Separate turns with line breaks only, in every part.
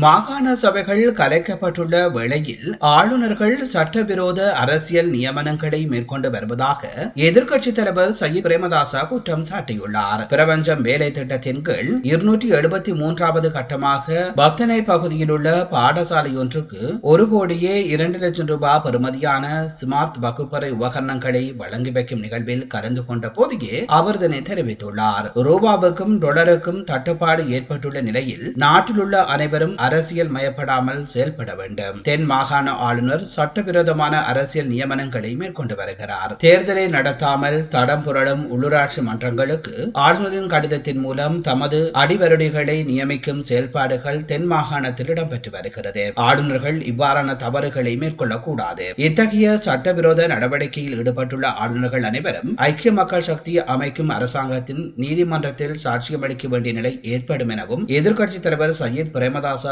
மாகாண சபைகள் கலைக்கப்பட்டுள்ள வேளையில் ஆளுநர்கள் சட்டவிரோத அரசியல் நியமனங்களை மேற்கொண்டு வருவதாக எதிர்க்கட்சித் தலைவர் சயித் பிரேமதாசா குற்றம் சாட்டியுள்ளார். பிரபஞ்சம் வேலை திட்டத்தின் கீழ் இருநூற்றி எழுபத்தி மூன்றாவது கட்டமாக பத்தனை பகுதியில் உள்ள பாடசாலை ஒன்றுக்கு ஒரு கோடியே இரண்டு லட்சம் ரூபாய் பெறுமதியான ஸ்மார்ட் வகுப்பறை உபகரணங்களை வழங்கி வைக்கும் நிகழ்வில் கலந்து கொண்ட போதே அவர் இதனை தெரிவித்துள்ளார். ரூபாவுக்கும் டொலருக்கும் தட்டுப்பாடு ஏற்பட்டுள்ள நிலையில் நாட்டிலுள்ள அனைவரும் அரசியல் மயப்படாமல் செயல்பட வேண்டும். தென் மாகாண ஆளுநர் சட்டவிரோதமான அரசியல் நியமனங்களை மேற்கொண்டு வருகிறார். தேர்தலை நடத்தாமல் தடம் புரளும் உள்ளூராட்சி மன்றங்களுக்கு ஆளுநரின் கடிதத்தின் மூலம் தமது அடிவருடிகளை நியமிக்கும் செயல்பாடுகள் தென் மாகாணத்தில் இடம்பெற்று வருகிறது. ஆளுநர்கள் இவ்வாறான தவறுகளை மேற்கொள்ளக்கூடாது. இத்தகைய சட்டவிரோத நடவடிக்கையில் ஈடுபட்டுள்ள ஆளுநர்கள் அனைவரும் ஐக்கிய மக்கள் சக்தி அமைக்கும் அரசாங்கத்தின் நீதிமன்றத்தில் சாட்சியமளிக்க வேண்டிய நிலை ஏற்படும் எனவும் எதிர்க்கட்சித் தலைவர் சையீத் பிரேமதாசா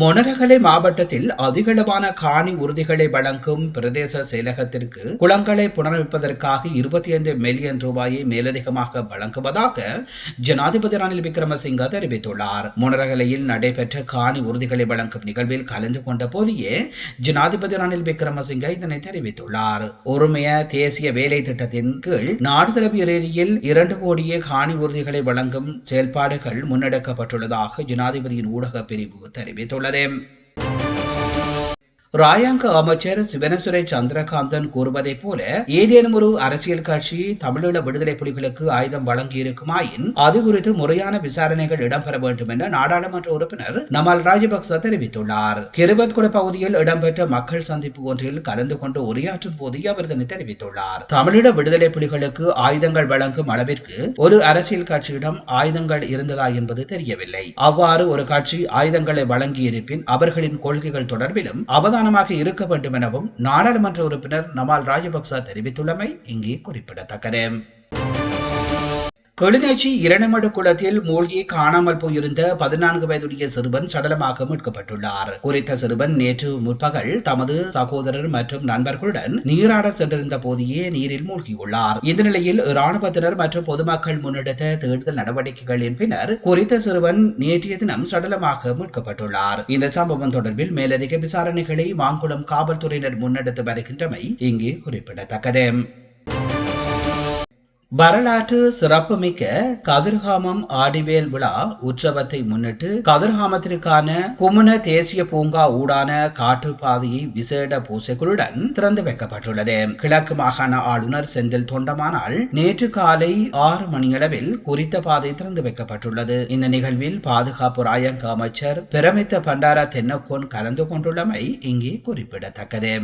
மொனரகலை மாவட்டத்தில் அதிகளவான காணி உறுதிகளை வழங்கும் பிரதேச செயலகத்திற்கு குளங்களை புனரமைப்பதற்காக இருபத்தி ஐந்து மில்லியன் ரூபாயை மேலதிகமாக வழங்குவதாக ஜனாதிபதி ரணில் விக்ரமசிங்க தெரிவித்துள்ளார். மொனரகலையில் நடைபெற்ற காணி உறுதிகளை வழங்கும் நிகழ்வில் கலந்து கொண்ட போதே ஜனாதிபதி ரணில் விக்ரமசிங்க இதனை தெரிவித்துள்ளார். ஒருமைய தேசிய வேலை திட்டத்தின் கீழ் நாடு தழுவிய ரீதியில் இரண்டு கோடியே காணி உறுதிகளை வழங்கும் செயல்பாடுகள் முன்னெடுக்கப்பட்டுள்ளதாக ஜனாதிபதியின் ஊடக பிரிவு தெரிவித்துள்ளது. la de ராயாங்க அமைச்சர் சிவனசுரை சந்திரகாந்தன் கூறுவதைப் போல ஏதேனும் ஒரு அரசியல் கட்சி தமிழீழ விடுதலை புலிகளுக்கு ஆயுதம் வழங்கியிருக்குமாயின் அது குறித்து முறையான விசாரணைகள் இடம்பெற வேண்டும் என நாடாளுமன்ற உறுப்பினர் நமல் ராஜபக்ச தெரிவித்துள்ளார். கிருபத்குட பகுதியில் இடம்பெற்ற மக்கள் சந்திப்பு ஒன்றில் கலந்து கொண்டு உரையாற்றும் போது அவர் இதனை தெரிவித்துள்ளார். தமிழீழ விடுதலை புலிகளுக்கு ஆயுதங்கள் வழங்கும் அளவிற்கு ஒரு அரசியல் கட்சியிடம் ஆயுதங்கள் இருந்ததா என்பது தெரியவில்லை. அவ்வாறு ஒரு கட்சி ஆயுதங்களை வழங்கியிருப்பின் அவர்களின் கொள்கைகள் தொடர்பிலும் அவதான சமாதானமாக இருக்க வேண்டும் எனவும் நாடாளுமன்ற உறுப்பினர் நமால் ராஜபக்ச தெரிவித்துள்ளமை இங்கே குறிப்பிடத்தக்கது. கிளிநொச்சி இரணிமடு குளத்தில் மூழ்கி காணாமல் போயிருந்த பதினான்கு வயதுடைய சிறுவன் சடலமாக மீட்கப்பட்டுள்ளார். குறித்த சிறுவன் நேற்று முற்பகல் தமது சகோதரர் மற்றும் நண்பர்களுடன் நீராட சென்றிருந்த போதையே நீரில் மூழ்கியுள்ளார். இந்த நிலையில் இராணுவத்தினர் மற்றும் பொதுமக்கள் முன்னெடுத்த தேடுதல் நடவடிக்கைகளின் பின்னர் குறித்த சிறுவன் நேற்றைய தினம் சடலமாக மீட்கப்பட்டுள்ளார். இந்த சம்பவம் தொடர்பில் மேலதிக விசாரணைகளை மாங்குளம் காவல்துறையினர் முன்னெடுத்து வருகின்றமை இங்கே குறிப்பிடத்தக்கது. வரலாற்று சிறப்புமிக்க கதிர்காமம் ஆடிவேல் விழா உற்சவத்தை முன்னிட்டு கதிர்காமத்திற்கான குமுன தேசிய பூங்கா ஊடான காட்டுப்பாதையை விசேட பூசைகளுடன் திறந்து வைக்கப்பட்டுள்ளது. கிழக்கு மாகாண ஆளுநர் செந்தில் தொண்டமானால் நேற்று காலை ஆறு மணியளவில் குறித்த பாதை திறந்து வைக்கப்பட்டுள்ளது. இந்த நிகழ்வில் பாதுகாப்பு ராயங்க அமைச்சர் பிரமித்த பண்டார தென்னக்கோன் கலந்து கொண்டுள்ளமை இங்கே குறிப்பிடத்தக்கது.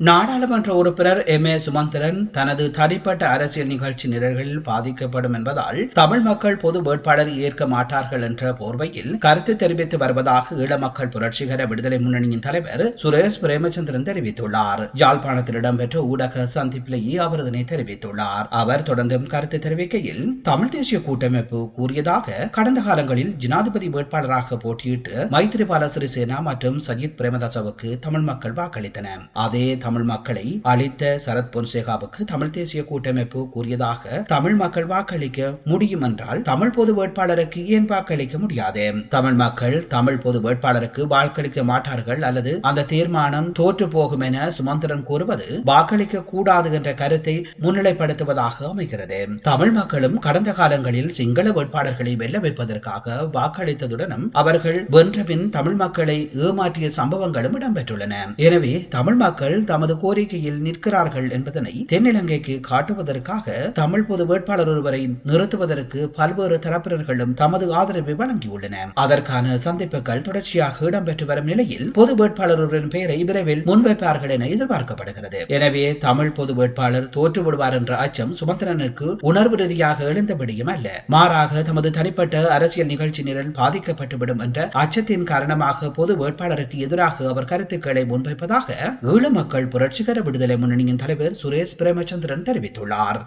நாடாளுமன்ற உறுப்பினர் எம். ஏ. சுமந்திரன் தனது தனிப்பட்ட அரசியல் நிகழ்ச்சி நிரல்களில் பாதிக்கப்படும் என்பதால் தமிழ் மக்கள் பொது வேட்பாளர் ஏற்க மாட்டார்கள் என்ற போர்வையில் கருத்து தெரிவித்து வருவதாக ஈழ மக்கள் புரட்சிகர விடுதலை முன்னணியின் தலைவர் சுரேஷ் பிரேமச்சந்திரன் தெரிவித்துள்ளார். யாழ்ப்பாணத்தில் இடம்பெற்ற ஊடக சந்திப்பிலேயே அவர் இதனை தெரிவித்துள்ளார். அவர் தொடர்ந்தும் கருத்து தெரிவிக்கையில் தமிழ் தேசிய கூட்டமைப்பு கூறியதாக கடந்த காலங்களில் ஜனாதிபதி வேட்பாளராக போட்டியிட்டு மைத்திரிபால சிறிசேனா மற்றும் சஜித் பிரேமதாசவுக்கு தமிழ் மக்கள் வாக்களித்தனர். அதே தமிழ் மக்களை அளித்த சரத் பொன்சேகாவுக்கு தமிழ் தேசிய கூட்டமைப்பு கூறியதாக தமிழ் மக்கள் வாக்களிக்க முடியும் என்றால் தமிழ் பொது வேட்பாளருக்கு ஏன் வாக்களிக்க முடியாது? தமிழ் மக்கள் தமிழ் பொது வேட்பாளருக்கு வாக்களிக்க மாட்டார்கள் அல்லது அந்த தீர்மானம் தோற்று போகும் என சுமந்திரன் கூறுவது வாக்களிக்க கூடாது என்ற கருத்தை முன்னிலைப்படுத்துவதாக அமைகிறது. தமிழ் மக்களும் கடந்த காலங்களில் சிங்கள வேட்பாளர்களை வெல்ல வைப்பதற்காக வாக்களித்ததுடனும் அவர்கள் வென்றபின் தமிழ் மக்களை ஏமாற்றிய சம்பவங்களும் இடம்பெற்றுள்ளன. எனவே தமிழ் மக்கள் தமது கோரிக்கையில் நிற்கிறார்கள் என்பதனை தென்னிலங்கைக்கு காட்டுவதற்காக தமிழ் பொது வேட்பாளர் ஒருவரை நிறுத்துவதற்கு பல்வேறு தரப்பினர்களும் தமது ஆதரவை வழங்கியுள்ளன. அதற்கான சந்திப்புகள் தொடர்ச்சியாக இடம்பெற்று வரும் நிலையில் பொது வேட்பாளர் ஒருவரின் பெயரை விரைவில் முன்வைப்பார்கள் என எதிர்பார்க்கப்படுகிறது. எனவே தமிழ் பொது வேட்பாளர் தோற்றுவிடுவார் என்ற அச்சம் சுமந்திரனுக்கு உணர்வு ரீதியாக எழுந்தபடியும் அல்ல. மாறாக தமது தனிப்பட்ட அரசியல் நிகழ்ச்சி நிரல் பாதிக்கப்பட்டுவிடும் என்ற அச்சத்தின் காரணமாக பொது வேட்பாளருக்கு எதிராக அவர் கருத்துக்களை முன்வைப்பதாக ஈழ மக்கள் புரட்சிகர விடுதலை முன்னணியின் தலைவர் சுரேஷ் பிரேமச்சந்திரன் தெரிவித்துள்ளார்.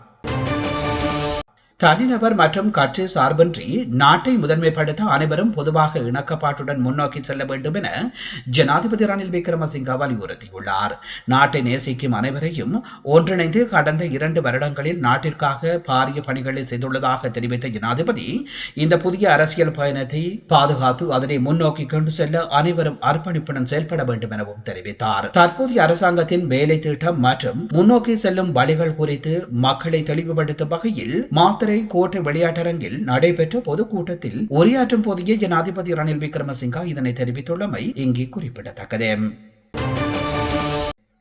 தனிநபர் மற்றும் கட்சி சார்பின்றி நாட்டை முதன்மைப்படுத்த அனைவரும் பொதுவாக இணக்கப்பாட்டுடன் முன்னோக்கி செல்ல வேண்டும் என ஜனாதிபதி ரணில் விக்ரமசிங்க வலியுறுத்தியுள்ளார். நாட்டை நேசிக்கும் அனைவரையும் ஒன்றிணைந்து கடந்த இரண்டு வருடங்களில் நாட்டிற்காக பாரிய பணிகளை செய்துள்ளதாக தெரிவித்த ஜனாதிபதி இந்த புதிய அரசியல் பயணத்தை பாதுகாத்து அதனை முன்னோக்கி கொண்டு செல்ல அனைவரும் அர்ப்பணிப்புடன் செயல்பட வேண்டும் எனவும் தெரிவித்தார். தற்போதைய அரசாங்கத்தின் வேலை திட்டம் மற்றும் முன்னோக்கி செல்லும் வழிகள் குறித்து மக்களை தெளிவுபடுத்தும் வகையில் மாத்திரை மதுரை கோட்டை விளையாட்டரங்கில் நடைபெற்ற பொதுக்கூட்டத்தில் உரையாற்றும் போதே ஜனாதிபதி ரணில் விக்ரமசிங்கா இதனை தெரிவித்துள்ளமை இங்கே குறிப்பிடத்தக்கது.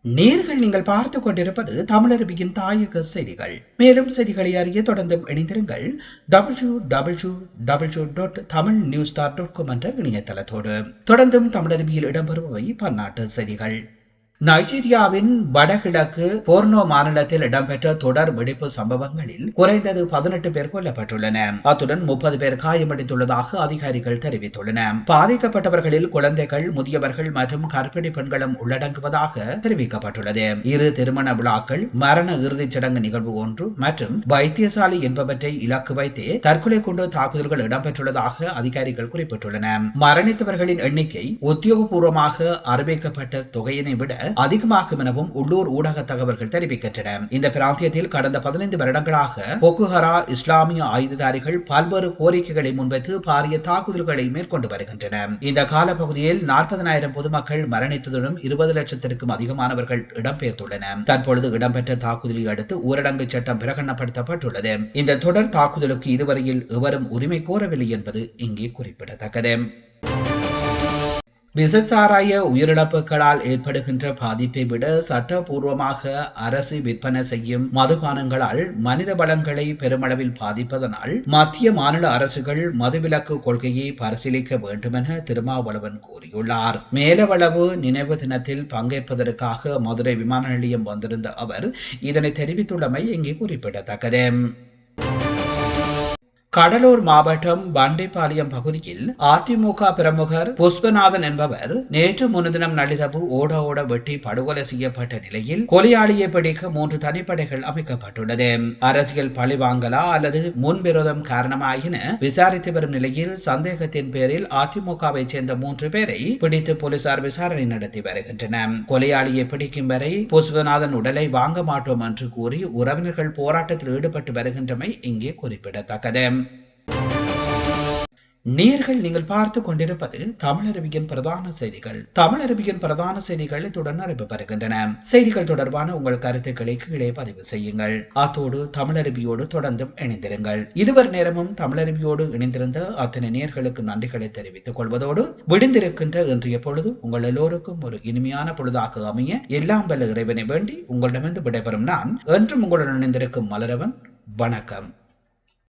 நேர்கள் நீங்கள் பார்த்துக் கொண்டிருப்பது தமிழருவியின் தாயக செய்திகள். மேலும் செய்திகளை அறிய தொடர்ந்தும் இணைந்திருங்கள் W W W dot Tamil news dot com என்ற இணையதளத்தோடு. தொடர்ந்தும் தமிழருவியில் இடம்பெறுபவை பன்னாட்டு செய்திகள். நைஜீரியாவின் வடகிழக்கு போர்னோ மாநிலத்தில் இடம்பெற்ற தொடர் வெடிப்பு சம்பவங்களில் குறைந்தது பதினெட்டு பேர் கொல்லப்பட்டுள்ளனர் அத்துடன் முப்பது பேர் காயமடைந்துள்ளதாக அதிகாரிகள் தெரிவித்துள்ளனர். பாதிக்கப்பட்டவர்களில் குழந்தைகள் முதியவர்கள் மற்றும் கர்ப்பிணி பெண்களும் உள்ளடங்குவதாக தெரிவிக்கப்பட்டுள்ளது. இரு திருமண விழாக்கள் மரண இறுதிச் சடங்கு நிகழ்வு ஒன்று மற்றும் வைத்தியசாலை என்பவற்றை இலக்கு வைத்து தற்கொலை கொண்டு தாக்குதல்கள் இடம்பெற்றுள்ளதாக அதிகாரிகள் குறிப்பிட்டுள்ளனர். மரணித்தவர்களின் எண்ணிக்கை உத்தியோகபூர்வமாக அறிவிக்கப்பட்ட தொகையினை விட அதிகமாகும் எனவும் உள்ளூர் ஊடக தகவல்கள் தெரிவிக்கின்றன. இந்த பிராந்தியத்தில் கடந்த பதினைந்து வருடங்களாக பொக்குஹரா இஸ்லாமிய ஆயுததாரிகள் பல்வேறு கோரிக்கைகளை முன்வைத்து பாரிய தாக்குதல்களை மேற்கொண்டு வருகின்றன. இந்த காலப்பகுதியில் நாற்பதனாயிரம் பொதுமக்கள் மரணித்ததுடன் இருபது லட்சத்திற்கும் அதிகமானவர்கள் இடம்பெயர்ந்துள்ளனர் தற்பொழுது இடம்பெற்ற தாக்குதலை அடுத்து ஊரடங்கு சட்டம் பிரகடனப்படுத்தப்பட்டுள்ளது. இந்த தொடர் தாக்குதலுக்கு இதுவரையில் எவரும் உரிமை கோரவில்லை என்பது இங்கே குறிப்பிடத்தக்கது. விசச்சாராய உயிரிழப்புகளால் ஏற்படுகின்ற பாதிப்பை விட சட்டபூர்வமாக அரசு விற்பனை செய்யும் மதுபானங்களால் மனித வளங்களை பெருமளவில் பாதிப்பதனால் மத்திய மாநில அரசுகள் மதுவிலக்கு கொள்கையை பரிசீலிக்க வேண்டும் என திருமாவளவன் கூறியுள்ளார். மேலவளவு நினைவு தினத்தில் பங்கேற்பதற்காக மதுரை விமான நிலையம் வந்திருந்த அவர் இதனை தெரிவித்துள்ளமை இங்கே குறிப்பிடத்தக்கது. கடலூர் மாவட்டம் பண்டைப்பாளையம் பகுதியில் அதிமுக பிரமுகர் புஷ்பநாதன் என்பவர் நேற்று முன்தினம் நள்ளிரவு ஓட ஓட வெட்டி படுகொலை செய்யப்பட்ட நிலையில் கொலையாளியை பிடிக்க மூன்று தனிப்படைகள் அமைக்கப்பட்டுள்ளது. அரசியல் பழிவாங்கலா அல்லது முன்விரோதம் காரணமா என விசாரித்து வரும் நிலையில் சந்தேகத்தின் பேரில் அதிமுகவை சேர்ந்த மூன்று பேரை பிடித்து போலீசார் விசாரணை நடத்தி வருகின்றனர். கொலையாளியை பிடிக்கும் வரை புஷ்பநாதன் உடலை வாங்க மாட்டோம் என்று கூறி உறவினர்கள் போராட்டத்தில் ஈடுபட்டு வருகின்றமை இங்கே குறிப்பிடத்தக்கது. நேர்கள் நீங்கள் பார்த்து கொண்டிருப்பது தமிழருவியின் பிரதான செய்திகள். தமிழருவியின் பிரதான செய்திகள் இத்துடன் நடைபெறுகின்றன செய்திகள் தொடர்பான உங்கள் கருத்துக்களை கீழே பதிவு செய்யுங்கள். அத்தோடு தமிழருவியோடு தொடர்ந்தும் இணைந்திருங்கள். இதுவரை நேரமும் தமிழருவியோடு இணைந்திருந்த அத்தனை நேர்களுக்கு நன்றிகளை தெரிவித்துக் கொள்வதோடு விடுந்திருக்கின்ற இன்றைய பொழுது உங்கள் எல்லோருக்கும் ஒரு இனிமையான பொழுதாக அமைய எல்லாம் வல்ல இறைவனை வேண்டி உங்களிடமிருந்து விடைபெறும் நான் என்றும் உங்களுடன் இணைந்திருக்கும் மலரவன். வணக்கம்.